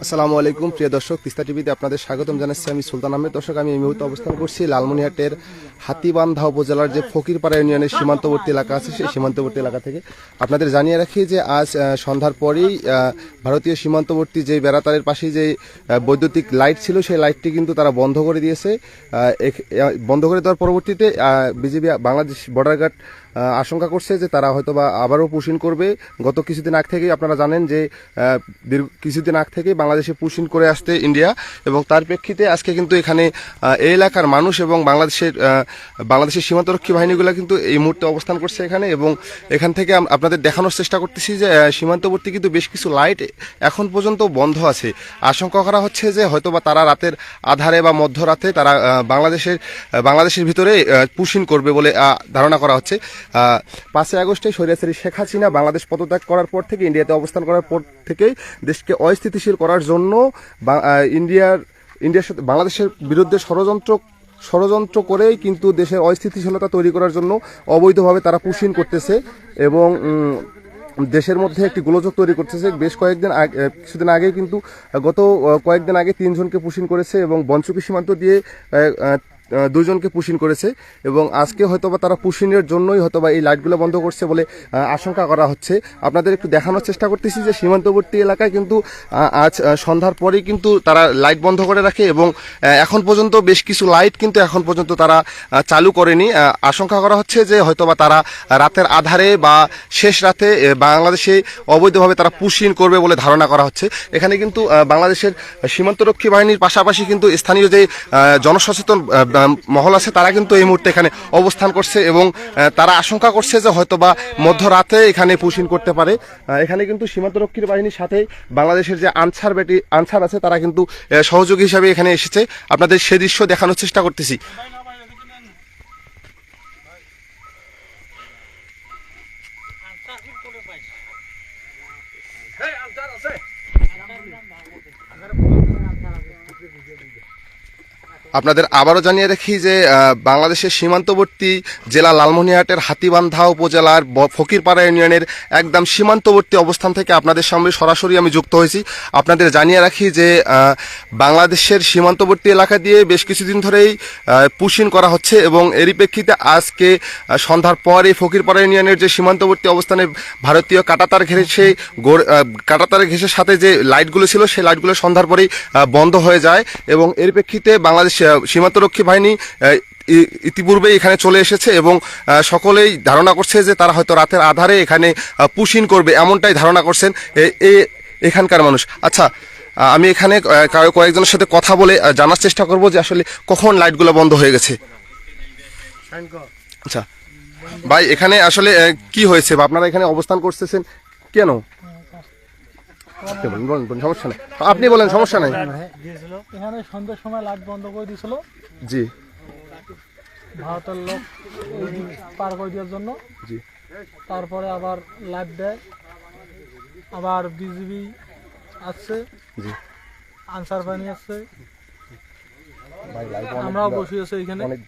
আসসালামু আলাইকুম, প্রিয় দর্শক, তিস্তা টিভিতে আপনাদের স্বাগতম জানাচ্ছি আমি সুলতান আহমেদ। দর্শক, আমি এই মুহূর্তে অবস্থান করছি লালমনিহাটের হাতিবান্ধা উপজেলার যে ফকিরপাড়া ইউনিয়নের সীমান্তবর্তী এলাকা আছে, সেই সীমান্তবর্তী এলাকা থেকে আপনাদের জানিয়ে রাখি যে আজ সন্ধ্যার পরেই ভারতীয় সীমান্তবর্তী যে বেড়াতারের পাশে যে বৈদ্যুতিক লাইট ছিল, সেই লাইটটি কিন্তু তারা বন্ধ করে দিয়েছে। বন্ধ করে দেওয়ার পরবর্তীতে বিজেপি, বাংলাদেশ বর্ডার গার্ড আশঙ্কা করছে যে তারা হয়তো বা আবারও পুশিন করবে। গত কিছুদিন আগ থেকেই আপনারা জানেন যে দীর্ঘ- কিছুদিন আগ থেকেই বাংলাদেশে পুশিন করে আসতে ইন্ডিয়া এবং তার প্রেক্ষিতে আজকে কিন্তু এখানে এই এলাকার মানুষ এবং বাংলাদেশের বাংলাদেশের সীমান্তরক্ষী বাহিনীগুলো কিন্তু এই মুহূর্তে অবস্থান করছে এখানে এবং এখান থেকে আপনাদের দেখানোর চেষ্টা করতেছি যে সীমান্তবর্তী কিন্তু বেশ কিছু লাইট এখন পর্যন্ত বন্ধ আছে। আশঙ্কা করা হচ্ছে যে হয়তোবা তারা রাতের আধারে বা মধ্যরাতে তারা বাংলাদেশের বাংলাদেশের ভিতরে পুশিন করবে বলে ধারণা করা হচ্ছে। পাঁচই আগস্টে সৈরাসরি শেখ হাসিনা বাংলাদেশ পদত্যাগ করার পর থেকে ইন্ডিয়াতে অবস্থান করার পর থেকেই দেশকে অস্থিতিশীল করার জন্য ইন্ডিয়ার ইন্ডিয়ার সাথে বাংলাদেশের বিরুদ্ধে ষড়যন্ত্র ষড়যন্ত্র করেই কিন্তু দেশের অস্থিতিশীলতা তৈরি করার জন্য অবৈধভাবে তারা পুশিন করতেছে এবং দেশের মধ্যে একটি গোলযোগ তৈরি করতেছে। বেশ কয়েকদিন আগে কিছুদিন আগে কিন্তু, গত কয়েকদিন আগে তিনজনকে পুশিন করেছে এবং বঞ্চকি সীমান্ত দিয়ে দুজনকে পুশিন করেছে এবং আজকে হয়তোবা তারা পুশিনের জন্যই হয়তোবা এই লাইটগুলো বন্ধ করছে বলে আশঙ্কা করা হচ্ছে। আপনাদের একটু দেখানোর চেষ্টা করতেছি যে সীমান্তবর্তী এলাকায় কিন্তু আজ সন্ধ্যার পরেই কিন্তু তারা লাইট বন্ধ করে রাখে এবং এখন পর্যন্ত বেশ কিছু লাইট কিন্তু এখন পর্যন্ত তারা চালু করেনি। আশঙ্কা করা হচ্ছে যে হয়তোবা তারা রাতের আধারে বা শেষ রাতে বাংলাদেশে অবৈধভাবে তারা পুশিন করবে বলে ধারণা করা হচ্ছে। এখানে কিন্তু বাংলাদেশের সীমান্তরক্ষী বাহিনীর পাশাপাশি কিন্তু স্থানীয় যে জনসচেতন মহল আছে, তারা কিন্তু এই মুহূর্তে এখানে অবস্থান করছে এবং তারা আশঙ্কা করছে যে হয়তো বা মধ্যরাতে এখানে পুষিন করতে পারে। এখানে কিন্তু সীমান্তরক্ষীর বাহিনীর সাথে বাংলাদেশের যে আনসার ব্যাটি, আনসার আছে, তারা কিন্তু সহযোগী হিসাবে এখানে এসেছে। আপনাদের সে দৃশ্য দেখানোর চেষ্টা করতেছি। আপনাদের আবারও জানিয়ে রাখি যে বাংলাদেশের সীমান্তবর্তী জেলা লালমনিরহাটের হাতিবান্ধা উপজেলার ফকিরপাড়া ইউনিয়নের একদম সীমান্তবর্তী অবস্থান থেকে আপনাদের সঙ্গে সরাসরি আমি যুক্ত হয়েছি। আপনাদের জানিয়ে রাখি যে বাংলাদেশের সীমান্তবর্তী এলাকা দিয়ে বেশ কিছুদিন ধরেই পুশিন করা হচ্ছে এবং এরই প্রেক্ষিতে আজকে সন্ধ্যার পর এই ফকিরপাড়া ইউনিয়নের যে সীমান্তবর্তী অবস্থানে ভারতীয় কাটাতার আহ, কাটাতার ঘেঁষের সাথে যে লাইটগুলো ছিল সেই লাইটগুলো সন্ধ্যার পরেই বন্ধ হয়ে যায় এবং এর প্রেক্ষিতে বাংলাদেশ সীমান্তরক্ষী বাহিনী ইতিপূর্বে এখানে চলে এসেছে এবং সকলেই ধারণা করছে যে তারা হয়তো রাতের আধারে এখানে পুশিন করবে, এমনটাই ধারণা করছেন এখানকার মানুষ। আচ্ছা আমি এখানে কয়েকজনের সাথে কথা বলে জানার চেষ্টা করব যে আসলে কখন লাইটগুলো বন্ধ হয়ে গেছে। আচ্ছা ভাই, এখানে আসলে কি হয়েছে বা আপনারা এখানে অবস্থান করতেছেন কেন? আপনি বলেন, বলেন, বলেন, সমস্যা নেই। আপনি বলেন সমস্যা নেই। এখানে সন্ধ্যের সময় লাইট বন্ধ করে দিয়েছিল। জি। ভারতের লোক পার করে দেওয়ার জন্য। জি। তারপরে আবার লাইট দেয়। আবার বিজিবি আসছে। জি। আনসার বাহিনী আসছে। আমরাও বসে আছি এখানে। অনেক।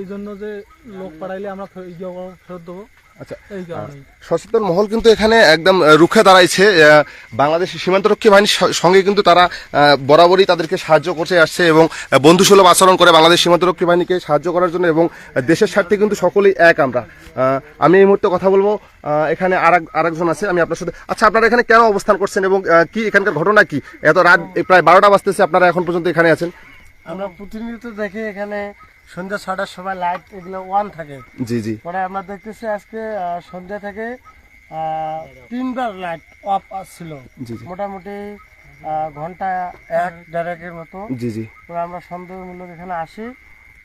এই জন্য যে লোক পাঠাইলে আমরা ফেরত দেবো। আচ্ছা সচেতন মহল কিন্তু এখানে একদম রুখে দাঁড়াইছে। আহ, বাংলাদেশের সীমান্তরক্ষী বাহিনীর সঙ্গে কিন্তু তারা বরাবরই তাদেরকে সাহায্য করতে আসছে এবং বন্ধুসুলভ আচরণ করে বাংলাদেশ সীমান্তরক্ষী বাহিনীকে সাহায্য করার জন্য এবং দেশের স্বার্থে কিন্তু সকলেই এক আমরা। আমি এই মুহূর্তে কথা বলব এখানে আর আরেকজন আছে আমি আপনার সাথে আচ্ছা আপনারা এখানে কেন অবস্থান করছেন এবং কি এখানকার ঘটনা কি? এত রাত প্রায় বারোটা বাজতেছে আপনারা এখন পর্যন্ত এখানে আছেন। আমরা প্রতিনিয়ত দেখি এখানে সন্ধ্যা ছটার সময় লাইট এগুলো ওয়ান থাকে। জি জি। পরে আমরা দেখতেছি আজকে সন্ধ্যা থেকে তিনবার লাইট অফ ছিল জি, জি। মোটামুটি ঘণ্টা এক দেড়েকের মতো। জি জি। পরে আমরা সন্দেহমূলক এখানে আসি।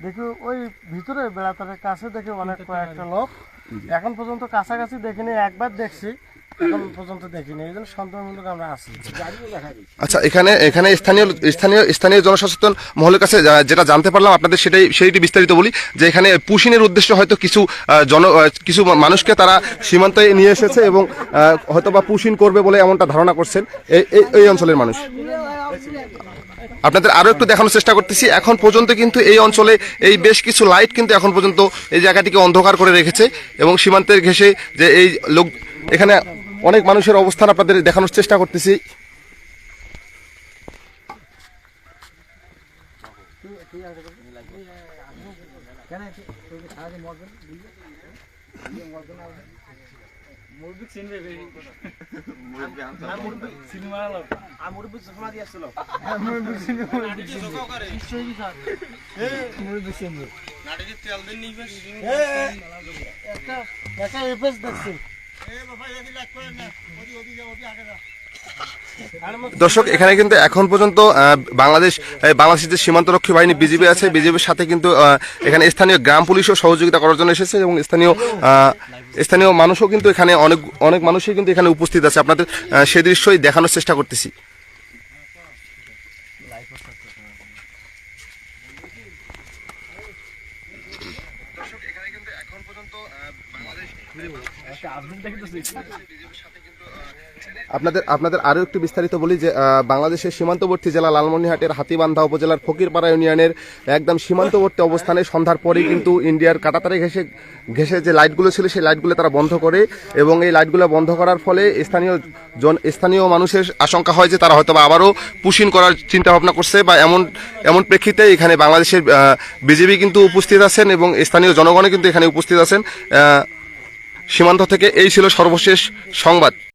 দেখি ওই ভিতরে বেড়াতারের কাছে দেখি অনেক কয়েকটা লোক। এখন পর্যন্ত কাছাকাছি দেখিনি একবার দেখছি। আচ্ছা এখানে এখানে স্থানীয় স্থানীয় স্থানীয় জনসচেতন মহলের কাছে যেটা জানতে পারলাম, আপনাদের সেটাই, সেইটি বিস্তারিত বলি, যে এখানে পুশিনের উদ্দেশ্যে হয়তো কিছু জন কিছু মানুষকে তারা সীমান্তে নিয়ে এসেছে এবং হয়তো বা পুশিন করবে বলে এমনটা ধারণা করছেন। এই- এই- অঞ্চলের মানুষ। আপনাদের আরও একটু দেখানোর চেষ্টা করতেছি। এখন পর্যন্ত কিন্তু এই অঞ্চলে এই বেশ কিছু লাইট কিন্তু এখন পর্যন্ত এই জায়গাটিকে অন্ধকার করে রেখেছে এবং সীমান্তের ঘেঁষে যে এই লোক, এখানে অনেক মানুষের অবস্থান আপনাদের দেখানোর চেষ্টা করতেছি। একটা এফএস দেখছি। দর্শক, এখানে কিন্তু এখন পর্যন্ত বাংলাদেশ বাংলাদেশের যে সীমান্তরক্ষী বাহিনী বিজিবি আছে, বিজিবির সাথে কিন্তু এখানে স্থানীয় গ্রাম পুলিশও সহযোগিতা করার জন্য এসেছে এবং স্থানীয় স্থানীয় মানুষও কিন্তু এখানে অনেক অনেক মানুষই কিন্তু এখানে উপস্থিত আছে। আপনাদের সে দৃশ্যই দেখানোর চেষ্টা করতেছি। আপনাদের আপনাদের আরও একটু বিস্তারিত বলি যে বাংলাদেশের সীমান্তবর্তী জেলা লালমনিরহাটের হাতিবান্ধা উপজেলার ফকিরপাড়া ইউনিয়নের একদম সীমান্তবর্তী অবস্থানে সন্ধ্যার পরেই কিন্তু ইন্ডিয়ার কাটাতারে ঘেসে ঘেসে যে লাইটগুলো ছিল, সেই লাইটগুলো তারা বন্ধ করে এবং এই লাইটগুলো বন্ধ করার ফলে স্থানীয় জন, স্থানীয় মানুষের আশঙ্কা হয় যে তারা হয়তো বা আবারও পুশিন করার চিন্তা ভাবনা করছে বা এমন এমন প্রেক্ষিতে এখানে বাংলাদেশের বিজেপি কিন্তু উপস্থিত আছেন এবং স্থানীয় জনগণও কিন্তু এখানে উপস্থিত আছেন। সীমান্ত থেকে এই ছিল সর্বশেষ সংবাদ।